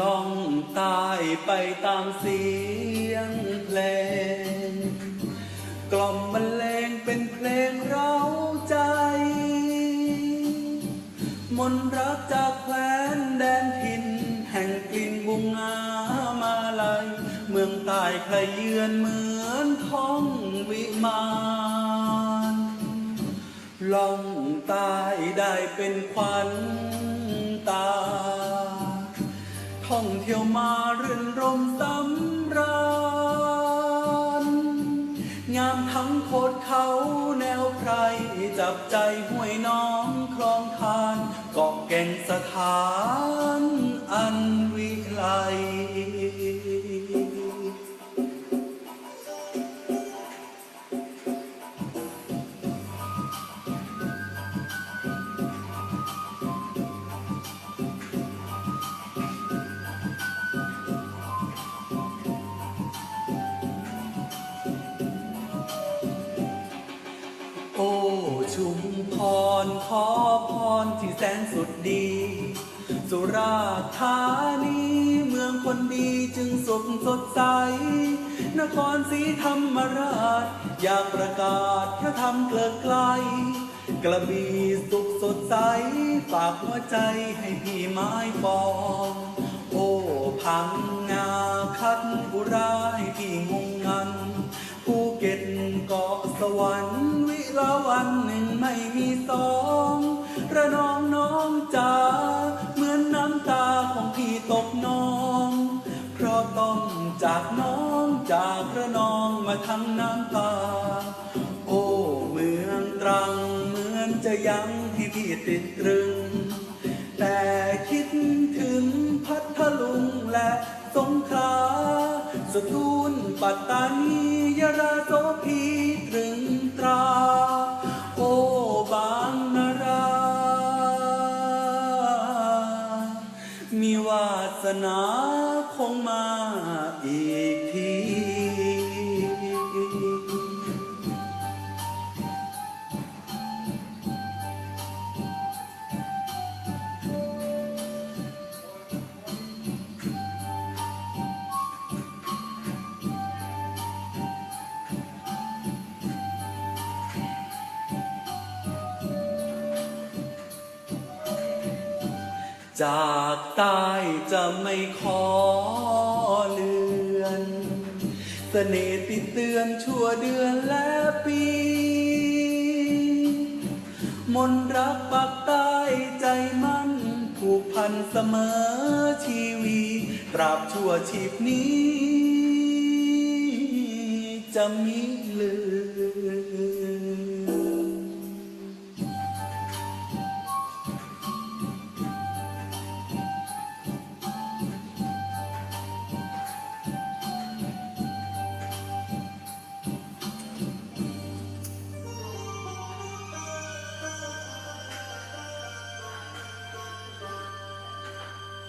ล่องตายไปตามเสียงเพลง กล่อมบรรเลงเป็นเพลงเร้าใจ มนต์รักจากแคว้นแดนถิ่นแห่งกลิ่นบุงงามาลัย เมืองใต้ใครเยือนเหมือนท้องวิมานล่องตายได้เป็นขวัญตา ท่องเที่ยวมาเรื่นรมสำราญงามทั้งโคดเขาแนวไพรจับใจห้วยน้องคลองทานเกาะแก่งสถานอันวิไล รขอพรที่แสนสุดดี สุราธานีเมืองคนดีจึงสุขสดใส นครศรีธรรมราช อยากประกาศพระธรรมเกลิกไกล กระบี่สุขสดใส ฝากหัวใจให้พี่ไม้ปอง โอ้พังงาคัดบุราให้พี่ง น้องจ๋าเหมือนน้ำตาของพี่ตกนอง เพราะต้องจากน้องจากระนองมาทั้งน้ำตา โอ้เมืองตรังเหมือนจะยังให้พี่ติดตรึง แต่คิดถึงพัทลุงและสงขลาสตูลปัตตานียะราโสพี มีวาสนาคงมาอีก จากใต้จะไม่ขอเลือนเสน่ห์ติดเตือนชั่วเดือนและปี มนรักปักใต้ใจมั่นผูกพันเสมอชีวีตราบชั่วชีพนี้ จะมีเลื